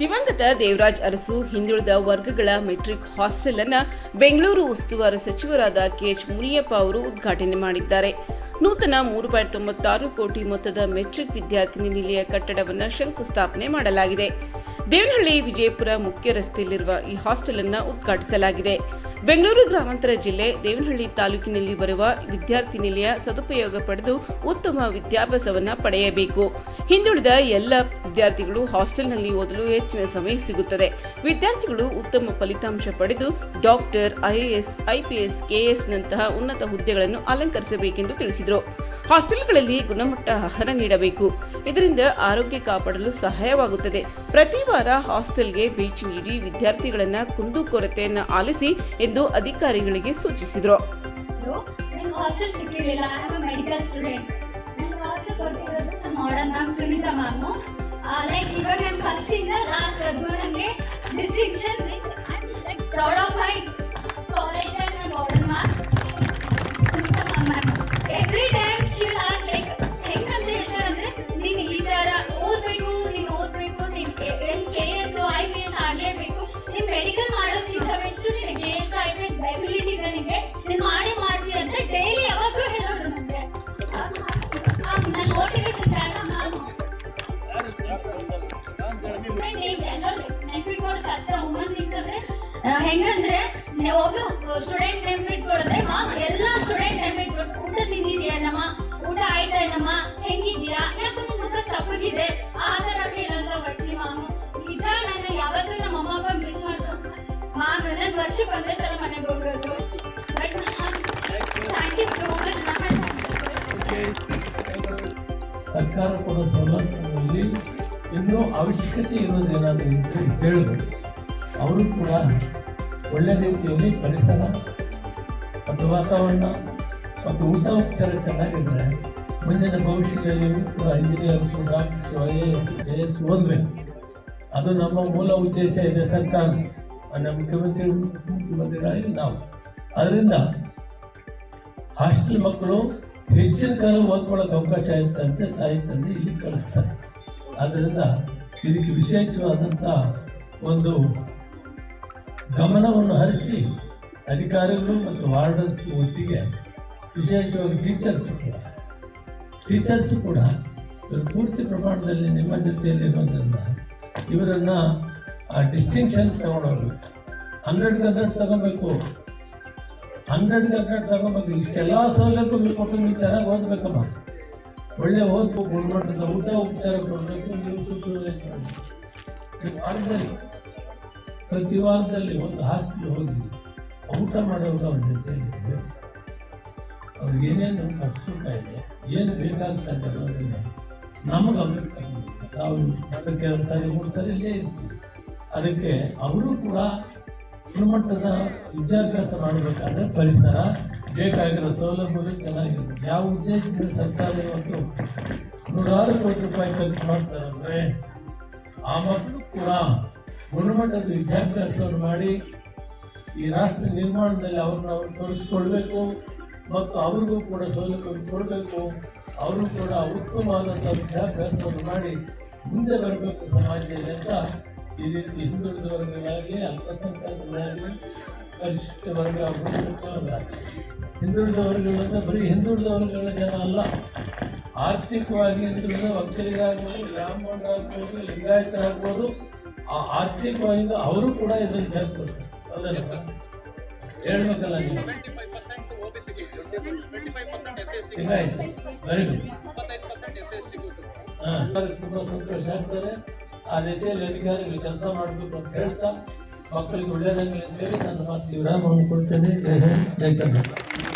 ದಿವಂಗತ ದೇವರಾಜ್ ಅರಸು, ಹಿಂದುಳಿದ ವರ್ಗಗಳ ಮೆಟ್ರಿಕ್ ಹಾಸ್ಟೆಲ್ ಅನ್ನ ಬೆಂಗಳೂರು ಉಸ್ತುವಾರಿ ಸಚಿವರಾದ ಕೆಎಚ್ ಮುನಿಯಪ್ಪ ಅವರು ಉದ್ಘಾಟನೆ ಮಾಡಿದ್ದಾರೆ. ನೂತನ ಮೂರು ಪಾಯಿಂಟ್ ತೊಂಬತ್ತಾರು ಕೋಟಿ ಮೊತ್ತದ ಮೆಟ್ರಿಕ್ ವಿದ್ಯಾರ್ಥಿನಿ ನಿಲಯ ಕಟ್ಟಡವನ್ನು ಶಂಕುಸ್ಥಾಪನೆ ಮಾಡಲಾಗಿದೆ. ದೇವನಹಳ್ಳಿ ವಿಜಯಪುರ ಮುಖ್ಯ ರಸ್ತೆಯಲ್ಲಿರುವ ಈ ಹಾಸ್ಟೆಲ್ ಅನ್ನು ಉದ್ಘಾಟಿಸಲಾಗಿದೆ. ಬೆಂಗಳೂರು ಗ್ರಾಮಾಂತರ ಜಿಲ್ಲೆ ದೇವನಹಳ್ಳಿ ತಾಲೂಕಿನಲ್ಲಿ ಬರುವ ವಿದ್ಯಾರ್ಥಿ ನಿಲಯ ಸದುಪಯೋಗ ಪಡೆದು ಉತ್ತಮ ವಿದ್ಯಾಭ್ಯಾಸವನ್ನ ಪಡೆಯಬೇಕು. ಹಿಂದುಳಿದ ಎಲ್ಲ ವಿದ್ಯಾರ್ಥಿಗಳು ಹಾಸ್ಟೆಲ್ನಲ್ಲಿ ಓದಲು ಹೆಚ್ಚಿನ ಸಮಯ ಸಿಗುತ್ತದೆ. ವಿದ್ಯಾರ್ಥಿಗಳು ಉತ್ತಮ ಫಲಿತಾಂಶ ಪಡೆದು ಡಾಕ್ಟರ್ ಐಎಎಸ್ ಐಪಿಎಸ್ ಕೆಎಸ್ ನಂತಹ ಉನ್ನತ ಹುದ್ದೆಗಳನ್ನು ಅಲಂಕರಿಸಬೇಕೆಂದು ತಿಳಿಸಿದರು. ಹಾಸ್ಟೆಲ್ಗಳಲ್ಲಿ ಗುಣಮಟ್ಟ ಆಹಾರ ನೀಡಬೇಕು. ಇದರಿಂದ ಆರೋಗ್ಯ ಕಾಪಾಡಲು ಸಹಾಯವಾಗುತ್ತದೆ. ಪ್ರತಿ ವಾರ ಹಾಸ್ಟೆಲ್ಗೆ ಭೇಟಿ ನೀಡಿ ವಿದ್ಯಾರ್ಥಿಗಳನ್ನ ಕುಂದುಕೊರತೆಯನ್ನ ಆಲಿಸಿ ಎಂದು ಅಧಿಕಾರಿಗಳಿಗೆ ಸೂಚಿಸಿದರು. ಹಾಸ್ಟೆಲ್ ಸಿಕ್ಕಿರಲಿಲ್ಲ. ಮೆಡಿಕಲ್ ಸ್ಟೂಡೆಂಟ್ ನಮ್ಮ ma'am Sunita Uh, like even I'm first in the last, uh, even I'm a distinction with, I'm like proud of my ಎಲ್ಲರೂ ನೆನ್ಪಿಟ್ಕೊಳ್ಳೋದು ಕಷ್ಟ ವುಮನ್ ಥಿಂಗ್ಸ್ ಅಂದ್ರೆ ಹೆಂಗಂದ್ರೆ, ನೆ- ಒಬ್ಬ ಸ್ಟೂಡೆಂಟ್ ನೆನ್ಪಿಟ್ಕೊಳ್ಳೋದ್ರೆ ಎಲ್ಲ ಸ್ಟೂಡೆಂಟ್ ಊಟ ತಿಂದಿದ್ಯೇನಮ್ಮ ಊಟ ಆಯ್ತಾಯ್ನಮ್ಮ ಹೆಂಗಿದ್ಯಾ ಯಾಕಂದ್ರೆ ನಿನ್ ಮುಖ ಸಪ್ಪಗಿದೆ. ಆ ಥರ ಕೇಳಂತ ವ್ಯಕ್ತಿ ಮಾಮು. ನಿಜ, ನನ್ನ ಯಾವತ್ತೂ ನಮ್ಮ ಅಮ್ಮ ಅಪ್ಪ ಮಿಸ್ ಮಾಡ್ತಾರೆ ಮಾಮ್ ನನ್ನ ವರ್ಷಕ್ಕೆ ಒಂದೇ ಸಲ ಮನೆಗೆ ಹೋಗೋದು. But thank you so much ಸರ್ಕಾರ ಕೊಡೋ ಸವಲತ್ತುಗಳಲ್ಲಿ ಇನ್ನೂ ಅವಶ್ಯಕತೆ ಇರೋದೇನಾದರೂ ಅಂತ ಹೇಳಿದ್ರು ಅವರು ಕೂಡ ಒಳ್ಳೆ ರೀತಿಯಲ್ಲಿ ಪರಿಸರ ಮತ್ತು ವಾತಾವರಣ ಮತ್ತು ಊಟ ಉಪಚಾರ ಚೆನ್ನಾಗಿದ್ದರೆ ಮುಂದಿನ ಭವಿಷ್ಯದಲ್ಲಿ ಕೂಡ engineers doctors I A S K S ಓದಬೇಕು ಅದು ನಮ್ಮ ಮೂಲ ಉದ್ದೇಶ ಇದೆ ಸರ್ಕಾರ. ಮಾನ್ಯ ಮುಖ್ಯಮಂತ್ರಿ ಮುಖ್ಯಮಂತ್ರಿಗಳಾಗಿ ನಾವು. ಅದರಿಂದ ಹಾಸ್ಟೆಲ್ ಮಕ್ಕಳು ಹೆಚ್ಚಿನ ಕಾಲ ಓದ್ಕೊಳ್ಳೋಕೆ ಅವಕಾಶ ಇರ್ತಂತೆ ತಾಯಿ ತಂದೆ ಇಲ್ಲಿ ಕಳಿಸ್ತಾರೆ. ಆದ್ದರಿಂದ ಇದಕ್ಕೆ ವಿಶೇಷವಾದಂಥ ಒಂದು ಗಮನವನ್ನು ಹರಿಸಿ ಅಧಿಕಾರಿಗಳು ಮತ್ತು ವಾರ್ಡನ್ಸ್ ಒಟ್ಟಿಗೆ ವಿಶೇಷವಾಗಿ ಟೀಚರ್ಸ್ ಕೂಡ ಟೀಚರ್ಸ್ ಕೂಡ ಇವರು ಪೂರ್ತಿ ಪ್ರಮಾಣದಲ್ಲಿ ನಿಮ್ಮ ಜೊತೆಯಲ್ಲಿ ಇರೋದ್ರಿಂದ ಇವರನ್ನು ಡಿಸ್ಟಿಂಕ್ಷನ್ ತಗೊಂಡೋಗ್ಬೇಕು ಹಂಡ್ರೆಡ್ಗೆ ಹಂಡ್ರೆಡ್ ತಗೋಬೇಕು. ಹಂಡ್ರೆಡ್ಗೆ ಹಂಡ್ರೆಡ್ ತಗೋಬೇಕು ಇಷ್ಟೆಲ್ಲ ಸೌಲಭ್ಯಗಳು ಕೊಟ್ಟು ನೀವು ಚೆನ್ನಾಗಿ ಓದಬೇಕಮ್ಮ. ಒಳ್ಳೆ ಓದ್ಬೇಕು ಗುಣಮಟ್ಟದ ಊಟ ಉಪಚಾರ ಕೊಡಬೇಕು ನೀವು. ಈ ವಾರದಲ್ಲಿ, ಪ್ರತಿ ವಾರದಲ್ಲಿ ಒಂದು ಹಾಸ್ಟೆಲ್ ಹೋಗಿ ಊಟ ಮಾಡೋರು ಅವ್ರ ಜೊತೆಯಲ್ಲಿ ಇರ್ಬೇಕು. ಅವ್ರಿಗೆ ಏನೇನು ಇದೆ, ಏನು ಬೇಕಾಗ್ತದೆ ಅನ್ನೋದನ್ನು ಅನ್ನೋದನ್ನ ಅವ್ರಿಗೆ ನಾವು ಎರಡು ಸಾರಿ, ಮೂರು ಸಾರಿ ಇಲ್ಲೇ ಇರ್ತೀವಿ ಅದಕ್ಕೆ ಅವರು ಕೂಡ ಗುಣಮಟ್ಟದ ವಿದ್ಯಾಭ್ಯಾಸ ಮಾಡಬೇಕಾದ್ರೆ ಪರಿಸರ, ಬೇಕಾಗಿರೋ ಸೌಲಭ್ಯಗಳು ಚೆನ್ನಾಗಿರುತ್ತೆ. ಯಾವ ಉದ್ದೇಶದಿಂದ ಸರ್ಕಾರ ಇವತ್ತು ನೂರಾರು ಕೋಟಿ ರೂಪಾಯಿ ಖರ್ಚು ಮಾಡ್ತಾರೆ ಅಂದರೆ, ಆ ಮಕ್ಕಳು ಕೂಡ ಗುಣಮಟ್ಟದ ವಿದ್ಯಾಭ್ಯಾಸವನ್ನು ಮಾಡಿ ಈ ರಾಷ್ಟ್ರ ನಿರ್ಮಾಣದಲ್ಲಿ ಅವ್ರನ್ನ ಅವ್ರು ತೋರಿಸ್ಕೊಳ್ಬೇಕು ಮತ್ತು ಅವ್ರಿಗೂ ಕೂಡ ಸೌಲಭ್ಯ ಕೊಡಬೇಕು. ಅವರು ಕೂಡ ಉತ್ತಮವಾದಂಥ ವಿದ್ಯಾಭ್ಯಾಸವನ್ನು ಮಾಡಿ ಮುಂದೆ ಬರಬೇಕು ಸಮಾಜದಲ್ಲಿ ಅಂತ ಈ ರೀತಿ ಹಿಂದುಳಿದ ವರ್ಗಗಳಾಗಲಿ ಅಲ್ಪಸಂಖ್ಯಾತಗಳಾಗಲಿ ಪರಿಶಿಷ್ಟ ವರ್ಗ ಬುಡಕಟ್ಟುಗಳಾಗಲಿ. ಹಿಂದುಳಿದ ವರ್ಗಗಳಂದ್ರೆ ಬರೀ ಹಿಂದುಳಿದ ವರ್ಗಗಳ ಜನ ಅಲ್ಲ. ಆರ್ಥಿಕವಾಗಿ ಹಿಂದುಳಿದ ಒಕ್ಕಲಿಗಾಗ್ಬೋದು ಬ್ರಾಹ್ಮಣರಾಗ್ಬೋದು ಲಿಂಗಾಯತರಾಗ್ಬೋದು ಆ ಆರ್ಥಿಕವಾಗಿ ಅವರು ಕೂಡ ಇದನ್ನು ಸೇರಿಸ್ಕೊಳ್ತಾರೆ. ಅದನ್ನು ಸರ್? ಹೇಳ್ಬೇಕಲ್ಲ ನೀವು. ಹಿಂಗಾಯ್ತು ವೆರಿ ಗುಡ್ ಹಾಂ. ತುಂಬ ಸಂತೋಷ ಆಗ್ತದೆ. ಆ ದಿಸೆಯಲ್ಲಿ ಅಧಿಕಾರಿಗಳು ಕೆಲಸ ಮಾಡಬೇಕು ಅಂತ ಹೇಳ್ತಾ, ಮಕ್ಕಳಿಗೆ ಒಳ್ಳೆಯದಾಗಲಿ ಅಂತೇಳಿ ನನ್ನ ಮಾತು ವಿರಾಮವನ್ನು ಕೊಡ್ತೇನೆ. ಜೈ ಕರ್ನಾಟಕ.